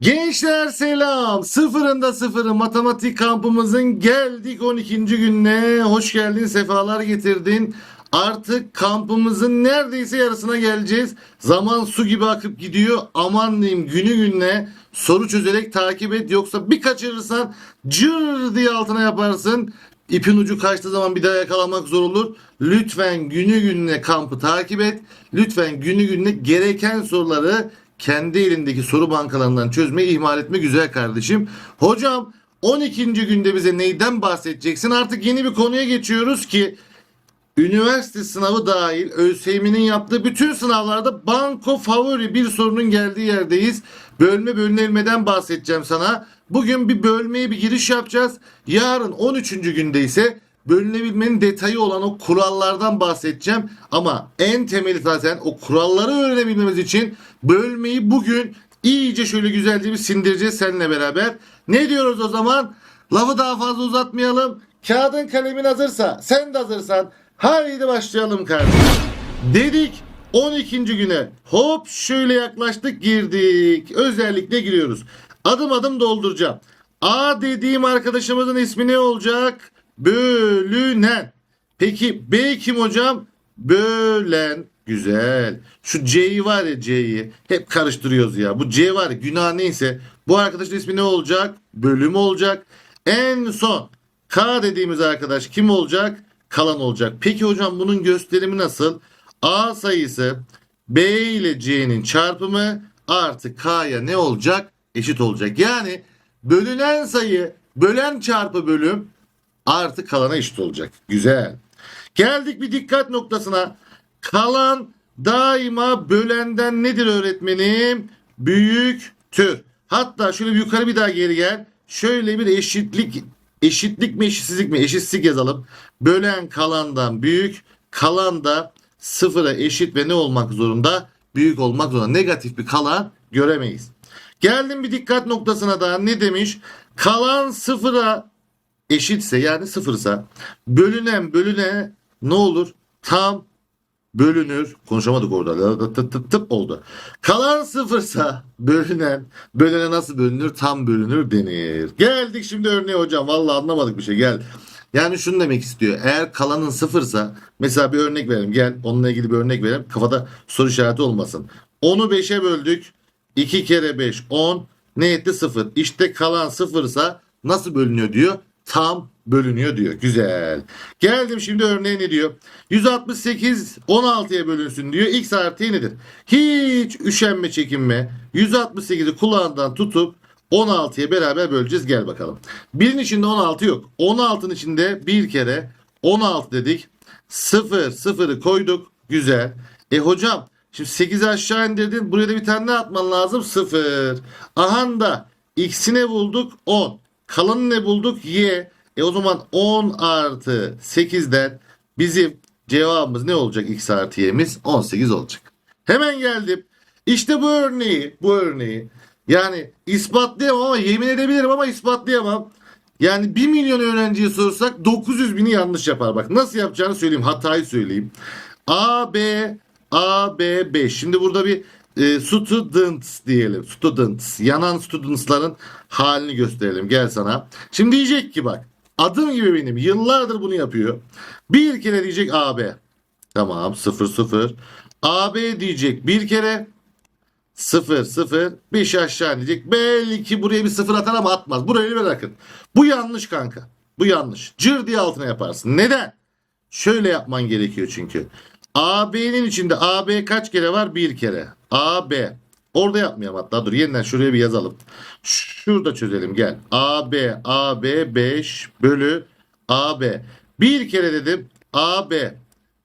Gençler selam. Sıfırında sıfırı matematik kampımızın geldik 12. gününe. Hoş geldin, sefalar getirdin. Artık kampımızın neredeyse yarısına geleceğiz. Zaman su gibi akıp gidiyor. Aman diyeyim günü gününe soru çözerek takip et. Yoksa bir kaçırırsan cır diye altına yaparsın. İpin ucu kaçtığı zaman bir daha yakalamak zor olur. Lütfen günü gününe kampı takip et. Lütfen günü gününe gereken soruları kendi elindeki soru bankalarından çözmeyi ihmal etme güzel kardeşim. Hocam 12. günde bize neyden bahsedeceksin? Artık yeni bir konuya geçiyoruz ki üniversite sınavı dahil ÖSYM'nin yaptığı bütün sınavlarda banko favori bir sorunun geldiği yerdeyiz. Bölme bölünmeden bahsedeceğim sana. Bugün bir bölmeye bir giriş yapacağız. Yarın 13. günde ise bölünebilmenin detayı olan o kurallardan bahsedeceğim. Ama en temeli zaten o kuralları öğrenebilmemiz için bölmeyi bugün iyice şöyle güzelce bir sindireceğiz seninle beraber. Ne diyoruz o zaman? Lafı daha fazla uzatmayalım. Kağıdın kalemin hazırsa, sen de hazırsan haydi başlayalım kardeşim. Dedik 12. güne hop şöyle yaklaştık girdik. Özellikle giriyoruz. Adım adım dolduracağım. A dediğim arkadaşımızın ismi ne olacak? Bölünen. Peki B kim hocam? Bölen. Güzel. Şu C'yi var ya C'yi. Hep karıştırıyoruz ya. Bu C var ya günah neyse. Bu arkadaşın ismi ne olacak? Bölüm olacak. En son K dediğimiz arkadaş kim olacak? Kalan olacak. Peki hocam bunun gösterimi nasıl? A sayısı B ile C'nin çarpımı artı K'ya ne olacak? Eşit olacak. Yani bölünen sayı bölen çarpı bölüm artı kalana eşit olacak. Güzel. Geldik bir dikkat noktasına. Kalan daima bölenden nedir öğretmenim? Büyüktür. Hatta şöyle bir yukarı bir daha geri gel. Şöyle bir eşitlik eşitlik mi eşitsizlik mi? Eşitsizlik yazalım. Bölen kalandan büyük, kalan da sıfıra eşit ve ne olmak zorunda? Büyük olmak zorunda. Negatif bir kalan göremeyiz. Geldim bir dikkat noktasına daha. Ne demiş? Kalan sıfıra eşitse yani sıfırsa bölünen bölüne ne olur? Tam bölünür. Konuşamadık orada. Tıp tıp tıp oldu. Kalan sıfırsa bölünen bölüne nasıl bölünür? Tam bölünür denir. Geldik şimdi örneğe hocam. Vallahi anlamadık bir şey. Gel. Yani şunu demek istiyor. Eğer kalanın sıfırsa mesela bir örnek verelim. Gel onunla ilgili bir örnek verelim. Kafada soru işareti olmasın. 10'u 5'e böldük. 2 kere 5 10. Ne etti? 0. İşte kalan sıfırsa nasıl bölünüyor diyor. Tam bölünüyor diyor. Güzel. Geldim şimdi örneğe ne diyor? 168 16'ya bölünsün diyor. X artı y nedir? Hiç üşenme çekinme. 168'i kulağından tutup 16'ya beraber böleceğiz. Gel bakalım. Birin içinde 16 yok. 16'nın içinde bir kere 16 dedik. 0 0'ı koyduk. Güzel. E hocam şimdi 8'i aşağı indirdin. Buraya da bir tane ne atman lazım? 0. Aha da x'ine bulduk 10. Kalanı ne bulduk? Y. E o zaman 10 artı 8'den bizim cevabımız ne olacak x artı y'miz? 18 olacak. Hemen geldim. İşte bu örneği, bu örneği. Yani ispatlayamam ama yemin edebilirim ama ispatlayamam. Yani 1 milyon öğrenciye sorsak 900 bini yanlış yapar. Bak nasıl yapacağını söyleyeyim. Hatayı söyleyeyim. A, B, A, B, 5. Şimdi burada bir e, students diyelim. Students. Yanan studentsların halini gösterelim. Gel sana. Şimdi diyecek ki bak. Adım gibi benim. Yıllardır bunu yapıyor. Bir kere diyecek AB. Tamam 0 0. AB diyecek bir kere. 0 0 5 aşağı diyecek. Belki buraya bir sıfır atar ama atmaz. Burayı bırakın. Bu yanlış kanka. Bu yanlış. Cır diye altına yaparsın. Neden? Şöyle yapman gerekiyor çünkü. AB'nin içinde AB kaç kere var? Bir kere. AB. Orada yapmayalım hatta. Dur yeniden şuraya bir yazalım. Şurada çözelim gel. AB, AB 5 bölü AB. Bir kere dedim AB.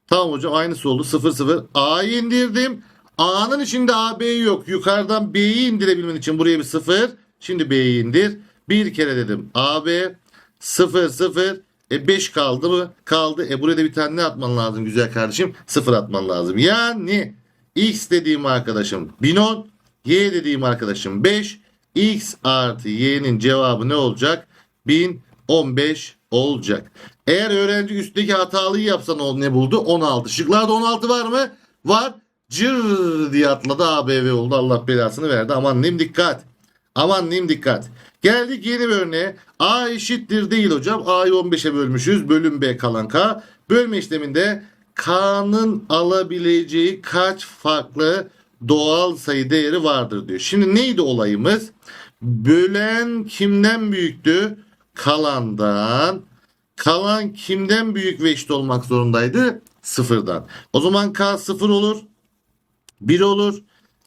Tamam hocam aynısı oldu. 0 0. A'yı indirdim. A'nın içinde AB yok. Yukarıdan B'yi indirebilmen için buraya bir 0. Şimdi B'yi indir. Bir kere dedim AB 0 0. E 5 kaldı mı? Kaldı. E buraya da bir tane ne atman lazım güzel kardeşim? 0 atman lazım. Yani X dediğim arkadaşım 1010. Y dediğim arkadaşım 5. X artı Y'nin cevabı ne olacak? 1015 olacak. Eğer öğrenci üstteki hatalıyı yapsa ne- buldu? 16. Şıklarda 16 var mı? Var. Cır diye atladı ABV oldu. Allah belasını verdi. Aman neyim dikkat. Aman diyeyim dikkat. Geldik yeni bir örneğe. A eşittir değil hocam. A'yı 15'e bölmüşüz. Bölüm B kalan K. Bölme işleminde K'nın alabileceği kaç farklı doğal sayı değeri vardır diyor. Şimdi neydi olayımız? Bölen kimden büyüktü? Kalandan. Kalan kimden büyük ve eşit olmak zorundaydı? Sıfırdan. O zaman K sıfır olur. 1 olur.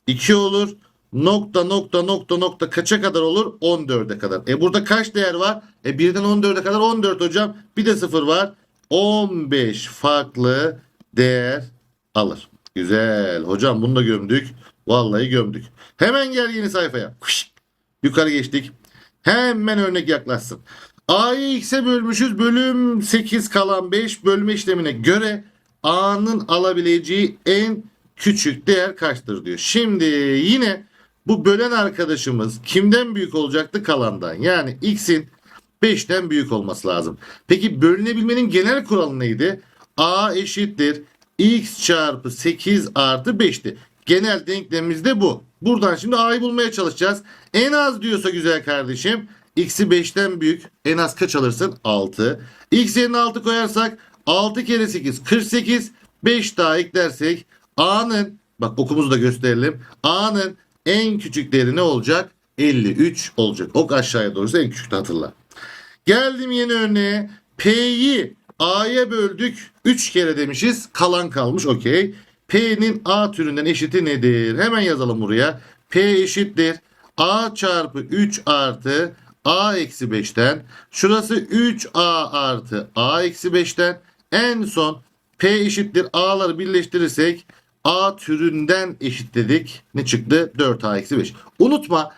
2 olur. Nokta nokta nokta nokta kaça kadar olur? 14'e kadar. E burada kaç değer var? E 1'den 14'e kadar 14 hocam. Bir de 0 var. 15 farklı değer alır. Güzel. Hocam bunu da gömdük. Vallahi gömdük. Hemen gel yeni sayfaya. Yukarı geçtik. Hemen örnek yaklaşsın. A'yı x'e bölmüşüz. Bölüm 8 kalan 5 bölme işlemine göre A'nın alabileceği en küçük değer kaçtır diyor. Şimdi yine bu bölen arkadaşımız kimden büyük olacaktı kalandan? Yani x'in 5'ten büyük olması lazım. Peki bölünebilmenin genel kuralı neydi? A eşittir x çarpı 8 artı 5'ti. Genel denklemimiz de bu. Buradan şimdi a'yı bulmaya çalışacağız. En az diyorsa güzel kardeşim x'i 5'ten büyük. En az kaç alırsın? 6. x yerine 6 koyarsak 6 kere 8 48. 5 daha eklersek a'nın bak okumuzu da gösterelim. a'nın en küçük değeri ne olacak? 53 olacak. Ok aşağıya doğrusu en küçük hatırla. Geldim yeni örneğe. P'yi A'ya böldük. 3 kere demişiz. Kalan kalmış. Okey. P'nin A türünden eşiti nedir? Hemen yazalım buraya. P eşittir. A çarpı 3 artı A eksi 5'ten. Şurası 3A artı A eksi 5'ten. En son P eşittir A'ları birleştirirsek A türünden eşitledik. Ne çıktı? 4A eksi 5. Unutma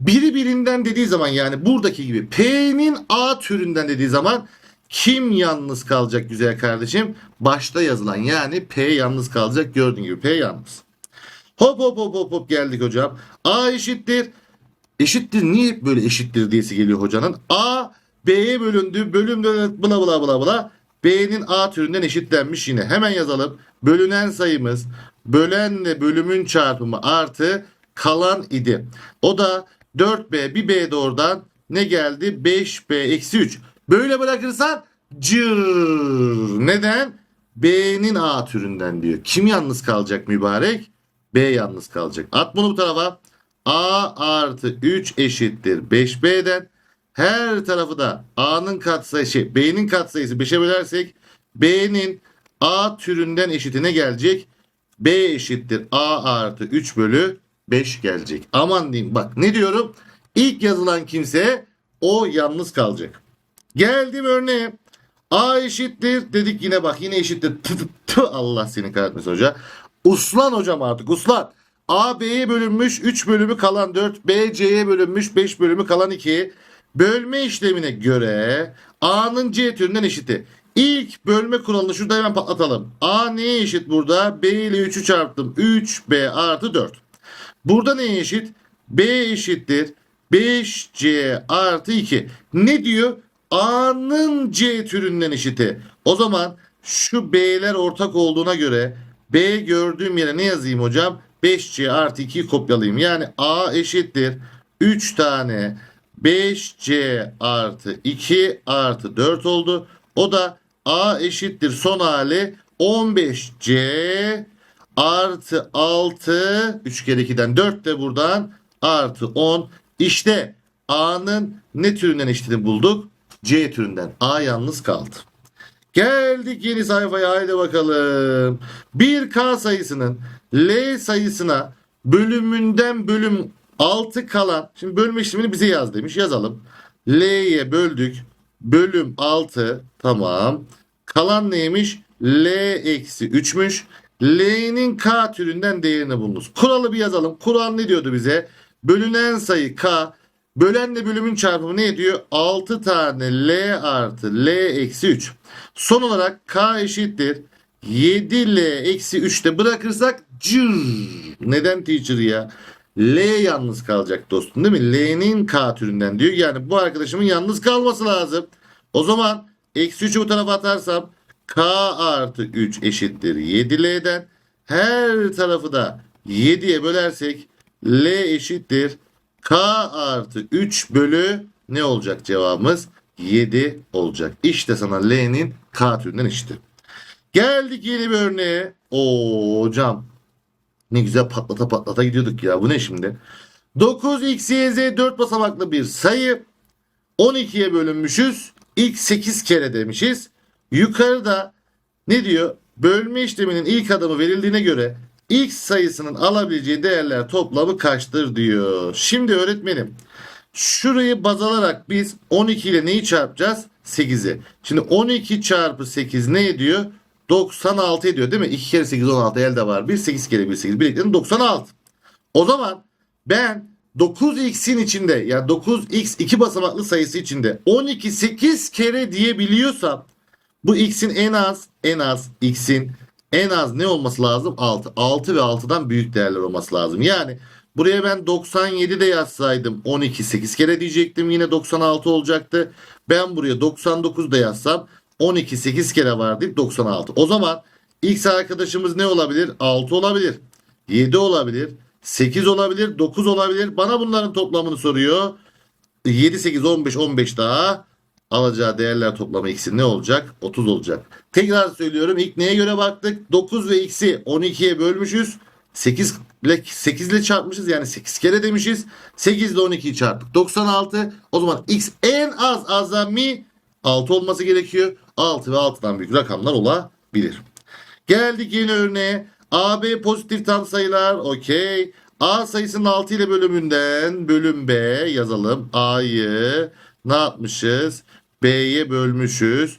biri birinden dediği zaman yani buradaki gibi P'nin A türünden dediği zaman kim yalnız kalacak güzel kardeşim? Başta yazılan yani P yalnız kalacak gördüğün gibi P yalnız. Hop hop hop hop hop geldik hocam. A eşittir. Eşittir niye böyle eşittir diyesi geliyor hocanın? A B'ye bölündü. Bölüm bla bla bla bla. B'nin A türünden eşitlenmiş yine. Hemen yazalım. Bölünen sayımız bölenle bölümün çarpımı artı kalan idi. O da 4B bir B de oradan ne geldi? 5B eksi 3. Böyle bırakırsan cır. Neden? B'nin A türünden diyor. Kim yalnız kalacak mübarek? B yalnız kalacak. At bunu bu tarafa. A artı 3 eşittir 5B'den. Her tarafı da A'nın katsayısı, şey, B'nin katsayısı 5'e bölersek B'nin A türünden eşitine gelecek. B eşittir A artı 3 bölü 5 gelecek. Aman diyeyim bak ne diyorum? İlk yazılan kimse o yalnız kalacak. Geldim örneğe. A eşittir dedik yine bak yine eşittir. Tı tı tı, Allah seni kahretmesin hoca. Uslan hocam artık uslan. A B'ye bölünmüş 3 bölümü kalan 4. B C'ye bölünmüş 5 bölümü kalan 2. Bölme işlemine göre A'nın C türünden eşiti. İlk bölme kuralını şurada hemen patlatalım. A neye eşit burada? B ile 3'ü çarptım. 3B artı 4. Burada neye eşit? B eşittir. 5C artı 2. Ne diyor? A'nın C türünden eşiti. O zaman şu B'ler ortak olduğuna göre B gördüğüm yere ne yazayım hocam? 5C artı 2'yi kopyalayayım. Yani A eşittir. 3 tane 5C artı 2 artı 4 oldu. O da A eşittir son hali 15C artı 6 3 kere 2'den 4 de buradan artı 10. İşte A'nın ne türünden eşitini bulduk? C türünden. A yalnız kaldı. Geldik yeni sayfaya haydi bakalım. 1K sayısının L sayısına bölümünden bölüm 6 kalan. Şimdi bölme işlemini bize yaz demiş. Yazalım. L'ye böldük. Bölüm 6. Tamam. Kalan neymiş? L eksi 3'müş. L'nin K türünden değerini bulunuz. Kuralı bir yazalım. Kural ne diyordu bize? Bölünen sayı K. Bölenle bölümün çarpımı ne ediyor? 6 tane L artı L eksi 3. Son olarak K eşittir. 7L eksi 3'te bırakırsak cır. Neden teacher ya? L yalnız kalacak dostum değil mi? L'nin K türünden diyor. Yani bu arkadaşımın yalnız kalması lazım. O zaman eksi 3'ü bu tarafa atarsam K artı 3 eşittir 7L'den. Her tarafı da 7'ye bölersek L eşittir K artı 3 bölü ne olacak cevabımız? 7 olacak. İşte sana L'nin K türünden eşiti. Geldik yeni bir örneğe. Oo hocam ne güzel patlata patlata gidiyorduk ya. Bu ne şimdi? 9 x, y, z 4 basamaklı bir sayı. 12'ye bölünmüşüz. X 8 kere demişiz. Yukarıda ne diyor? Bölme işleminin ilk adımı verildiğine göre x sayısının alabileceği değerler toplamı kaçtır diyor. Şimdi öğretmenim şurayı baz alarak biz 12 ile neyi çarpacağız? 8'i. Şimdi 12 çarpı 8 ne ediyor? 96 ediyor değil mi? 2 kere 8 16 elde var. 1 8 kere 1 8 birlikte 96. O zaman ben 9x'in içinde yani 9x iki basamaklı sayısı içinde 12 8 kere diyebiliyorsam bu x'in en az en az x'in en az ne olması lazım? 6. 6 ve 6'dan büyük değerler olması lazım. Yani buraya ben 97 de yazsaydım 12 8 kere diyecektim. Yine 96 olacaktı. Ben buraya 99 da yazsam 12 8 kere var deyip 96. O zaman x arkadaşımız ne olabilir? 6 olabilir. 7 olabilir. 8 olabilir. 9 olabilir. Bana bunların toplamını soruyor. 7 8 15 15 daha alacağı değerler toplamı x'in ne olacak? 30 olacak. Tekrar söylüyorum. İlk neye göre baktık? 9 ve x'i 12'ye bölmüşüz. 8 ile 8 ile çarpmışız. Yani 8 kere demişiz. 8 ile 12'yi çarptık. 96. O zaman x en az azami 6 olması gerekiyor. 6 ve 6'dan büyük rakamlar olabilir. Geldik yeni örneğe. AB pozitif tam sayılar. Okey. A sayısının 6 ile bölümünden bölüm B yazalım. A'yı ne yapmışız? B'ye bölmüşüz.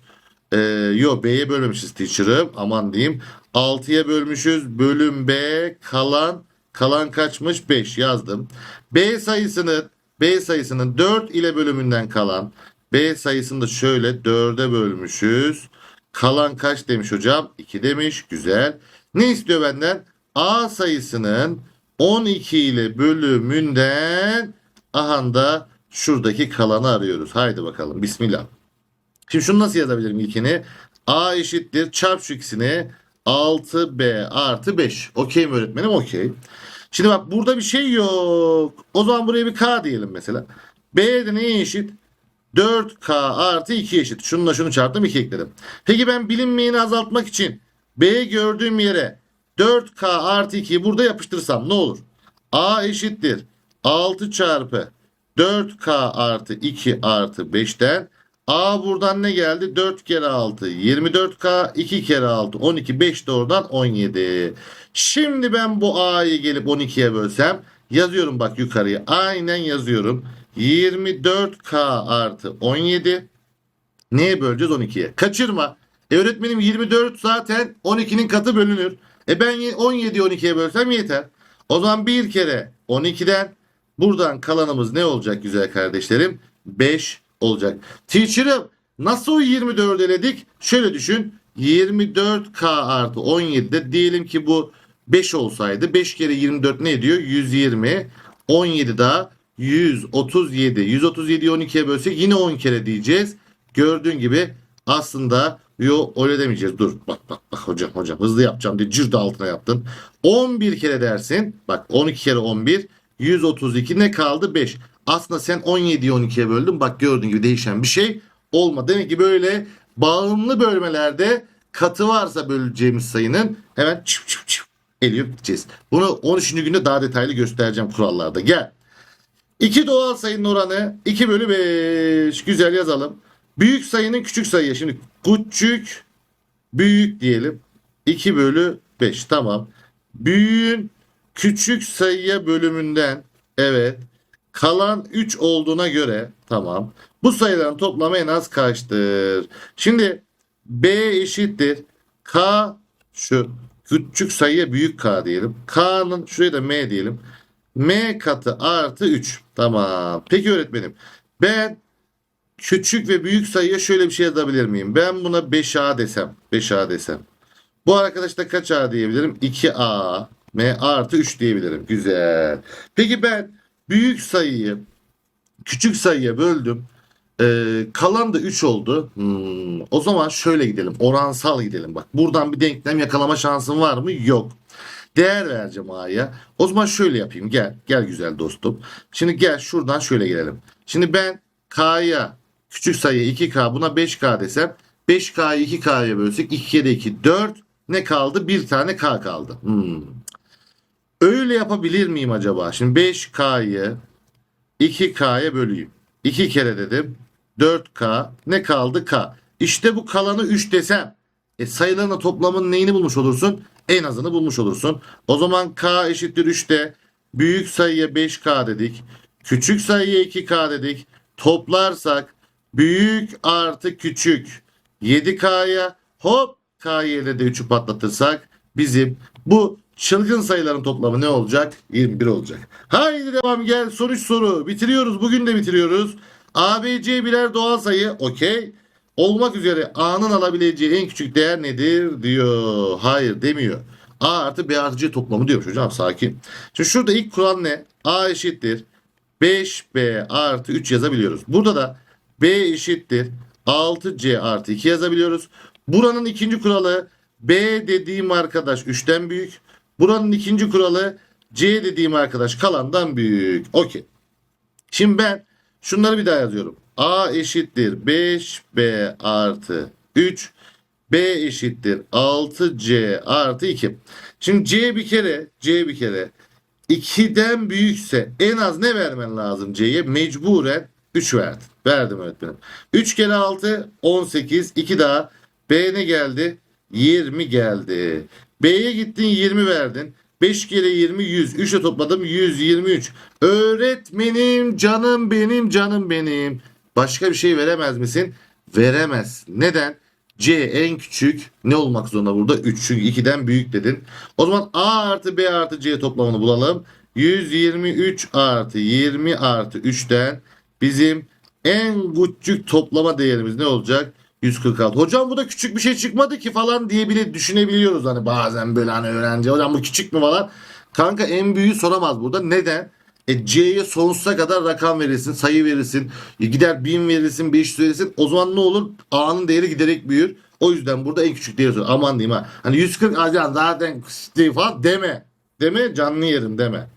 Ee, yo B'ye bölmemişiz teacher'ım. Aman diyeyim. 6'ya bölmüşüz. Bölüm B kalan kalan kaçmış? 5 yazdım. B sayısının B sayısının 4 ile bölümünden kalan B sayısını da şöyle 4'e bölmüşüz. Kalan kaç demiş hocam? 2 demiş. Güzel. Ne istiyor benden? A sayısının 12 ile bölümünden aha da şuradaki kalanı arıyoruz. Haydi bakalım. Bismillah. Şimdi şunu nasıl yazabilirim ilkini? A eşittir çarp şu ikisini 6B artı 5. Okey mi öğretmenim? Okey. Şimdi bak burada bir şey yok. O zaman buraya bir K diyelim mesela. B de neye eşit? 4K artı 2 eşit. Şununla şunu çarptım 2 ekledim. Peki ben bilinmeyeni azaltmak için B gördüğüm yere 4K artı 2'yi burada yapıştırsam ne olur? A eşittir 6 çarpı 4K artı 2 artı 5'ten A buradan ne geldi? 4 kere 6 24K 2 kere 6 12 5 de oradan 17. Şimdi ben bu A'yı gelip 12'ye bölsem yazıyorum bak yukarıya. Aynen yazıyorum. 24K artı 17 neye böleceğiz 12'ye? Kaçırma. E öğretmenim 24 zaten 12'nin katı bölünür. E ben 17'yi 12'ye bölsem yeter. O zaman bir kere 12'den buradan kalanımız ne olacak güzel kardeşlerim? 5 olacak. Teacher'ım nasıl o 24 eledik? Şöyle düşün. 24K artı 17'de diyelim ki bu 5 olsaydı 5 kere 24 ne ediyor? 120. 17 daha 137. 137'yi 12'ye bölsek yine 10 kere diyeceğiz. Gördüğün gibi aslında yo öyle demeyeceğiz. Dur bak bak bak hocam hocam hızlı yapacağım diye cırdı altına yaptın. 11 kere dersin. Bak 12 kere 11 132 ne kaldı? 5. Aslında sen 17'yi 12'ye böldün. Bak gördüğün gibi değişen bir şey olmadı. Demek ki böyle bağımlı bölmelerde katı varsa böleceğimiz sayının hemen çıp çıp çıp eleyip gideceğiz. Bunu 13. günde daha detaylı göstereceğim kurallarda. Gel. İki doğal sayının oranı 2 bölü 5. Güzel yazalım. Büyük sayının küçük sayıya. Şimdi küçük büyük diyelim. 2 bölü 5. Tamam. Büyüğün küçük sayıya bölümünden evet kalan 3 olduğuna göre tamam. Bu sayıların toplamı en az kaçtır? Şimdi B eşittir. K şu küçük sayıya büyük K diyelim. K'nın şuraya da M diyelim. M katı artı 3. Tamam. Peki öğretmenim. Ben küçük ve büyük sayıya şöyle bir şey yazabilir miyim? Ben buna 5A desem. 5A desem. Bu arkadaşta kaç A diyebilirim? 2A. M artı 3 diyebilirim. Güzel. Peki ben büyük sayıyı küçük sayıya böldüm. Ee, kalan da 3 oldu. Hmm, o zaman şöyle gidelim. Oransal gidelim. Bak buradan bir denklem yakalama şansın var mı? Yok. değer vereceğim A'ya. O zaman şöyle yapayım. Gel. Gel güzel dostum. Şimdi gel şuradan şöyle gelelim. Şimdi ben K'ya küçük sayı 2K buna 5K desem 5K'yı 2K'ya bölsek 2 kere 2 4 ne kaldı? Bir tane K kaldı. Hmm. Öyle yapabilir miyim acaba? Şimdi 5K'yı 2K'ya böleyim. 2 kere dedim. 4K ne kaldı K. İşte bu kalanı 3 desem. E sayıların toplamının neyini bulmuş olursun? En azını bulmuş olursun. O zaman K eşittir 3'te. Büyük sayıya 5K dedik. Küçük sayıya 2K dedik. Toplarsak büyük artı küçük 7K'ya hop K yerine de 3'ü patlatırsak bizim bu çılgın sayıların toplamı ne olacak? 21 olacak. Haydi devam gel. Soru üç soru. Bitiriyoruz. Bugün de bitiriyoruz. ABC birer doğal sayı. Okey. Olmak üzere A'nın alabileceği en küçük değer nedir diyor. Hayır demiyor. A artı B artı C toplamı diyormuş hocam sakin. Şimdi şurada ilk kural ne? A eşittir. 5B artı 3 yazabiliyoruz. Burada da B eşittir. 6C artı 2 yazabiliyoruz. Buranın ikinci kuralı B dediğim arkadaş 3'ten büyük. Buranın ikinci kuralı C dediğim arkadaş kalandan büyük. Okey. Şimdi ben şunları bir daha yazıyorum. A eşittir 5B artı 3. B eşittir 6C artı 2. Şimdi C bir kere C bir kere 2'den büyükse en az ne vermen lazım C'ye? Mecburen 3 verdin. Verdim öğretmenim. 3 kere 6 18. 2 daha. B ne geldi? 20 geldi. B'ye gittin 20 verdin. 5 kere 20 100. 3'e topladım 123. Öğretmenim canım benim canım benim. Başka bir şey veremez misin? Veremez. Neden? C en küçük ne olmak zorunda burada? 3 çünkü 2'den büyük dedin. O zaman A artı B artı C toplamını bulalım. 123 artı 20 artı 3'ten bizim en küçük toplama değerimiz ne olacak? 146. Hocam bu da küçük bir şey çıkmadı ki falan diye bile düşünebiliyoruz hani bazen böyle hani öğrenci. Hocam bu küçük mü falan. Kanka en büyüğü soramaz burada. Neden? E C'ye sonsuza kadar rakam verirsin, sayı verirsin. E gider 1000 verirsin, 500 verirsin. O zaman ne olur? A'nın değeri giderek büyür. O yüzden burada en küçük değeri sor. Aman diyeyim ha. Hani 140 acan zaten değil falan deme. Deme canlı yerim deme.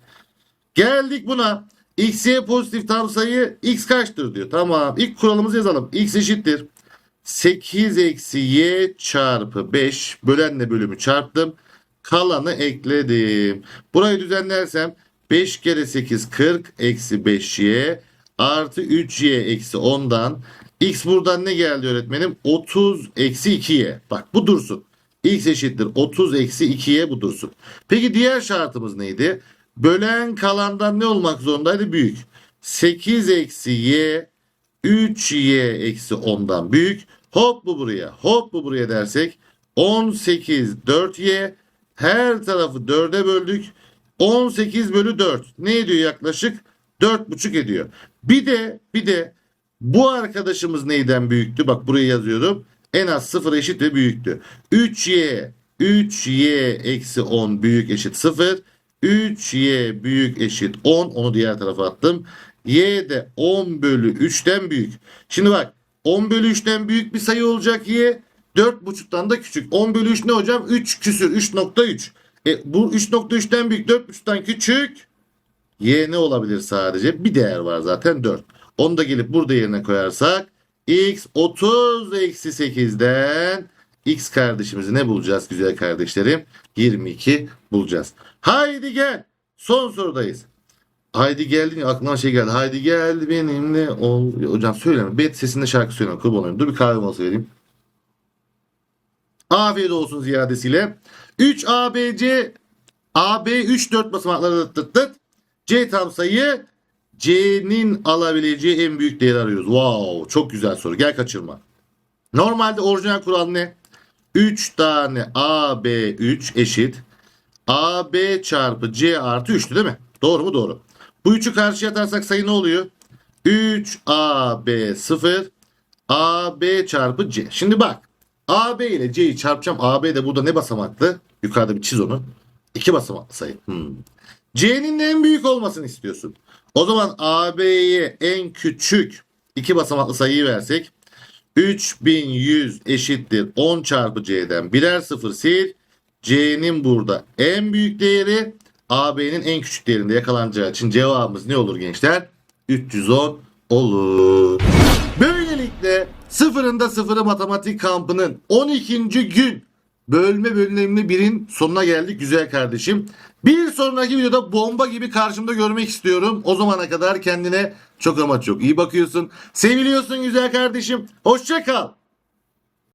Geldik buna. X'ye pozitif tam sayı x kaçtır diyor. Tamam. İlk kuralımızı yazalım. X eşittir. 8 eksi y çarpı 5 bölenle bölümü çarptım. Kalanı ekledim. Burayı düzenlersem 5 kere 8 40 eksi 5y artı 3y eksi 10'dan x buradan ne geldi öğretmenim? 30 eksi 2y. Bak bu dursun. x eşittir 30 eksi 2y bu dursun. Peki diğer şartımız neydi? Bölen kalandan ne olmak zorundaydı? Büyük. 8 eksi y 3y eksi 10'dan büyük. Hop bu buraya hop bu buraya dersek 18 4y her tarafı 4'e böldük. 18 bölü 4 ne ediyor yaklaşık? 4,5 ediyor. Bir de bir de bu arkadaşımız neyden büyüktü? Bak buraya yazıyorum. En az 0 eşit ve büyüktü. 3y 3y eksi 10 büyük eşit 0. 3y büyük eşit 10. Onu diğer tarafa attım. y de 10 bölü 3'ten büyük. Şimdi bak 10 bölü 3'ten büyük bir sayı olacak y. 4,5'tan da küçük. 10 bölü 3 ne hocam? 3 küsür 3.3. E, bu 3.3'ten büyük 4.5'tan küçük. Y ne olabilir sadece? Bir değer var zaten 4. Onu da gelip burada yerine koyarsak x 30 eksi 8'den x kardeşimizi ne bulacağız güzel kardeşlerim? 22 bulacağız. Haydi gel. Son sorudayız. Haydi geldin aklıma şey geldi. Haydi gel benimle ol. Hocam söyleme. Bet sesinde şarkı söyleme. Kurban olayım. Dur bir kahve molası vereyim. Afiyet olsun ziyadesiyle. 3 ABC AB 3 4 basamakları tıt tıt tıt. C tam sayı C'nin alabileceği en büyük değeri arıyoruz. Wow çok güzel soru. Gel kaçırma. Normalde orijinal kural ne? 3 tane AB 3 eşit AB çarpı C artı 3'tü değil mi? Doğru mu? Doğru. Bu 3'ü karşıya atarsak sayı ne oluyor? 3AB 0 AB çarpı C. Şimdi bak AB ile C'yi çarpacağım. AB de burada ne basamaklı? Yukarıda bir çiz onu. İki basamaklı sayı. Hmm. C'nin en büyük olmasını istiyorsun. O zaman AB'ye en küçük iki basamaklı sayıyı versek 3100 eşittir 10 çarpı C'den birer sıfır sil C'nin burada en büyük değeri AB'nin en küçük değerinde yakalanacağı için cevabımız ne olur gençler? 310 olur. Böylelikle sıfırında sıfırı matematik kampının 12. gün bölme bölümlerinde birin sonuna geldik güzel kardeşim. Bir sonraki videoda bomba gibi karşımda görmek istiyorum. O zamana kadar kendine çok ama çok iyi bakıyorsun. Seviliyorsun güzel kardeşim. Hoşça kal.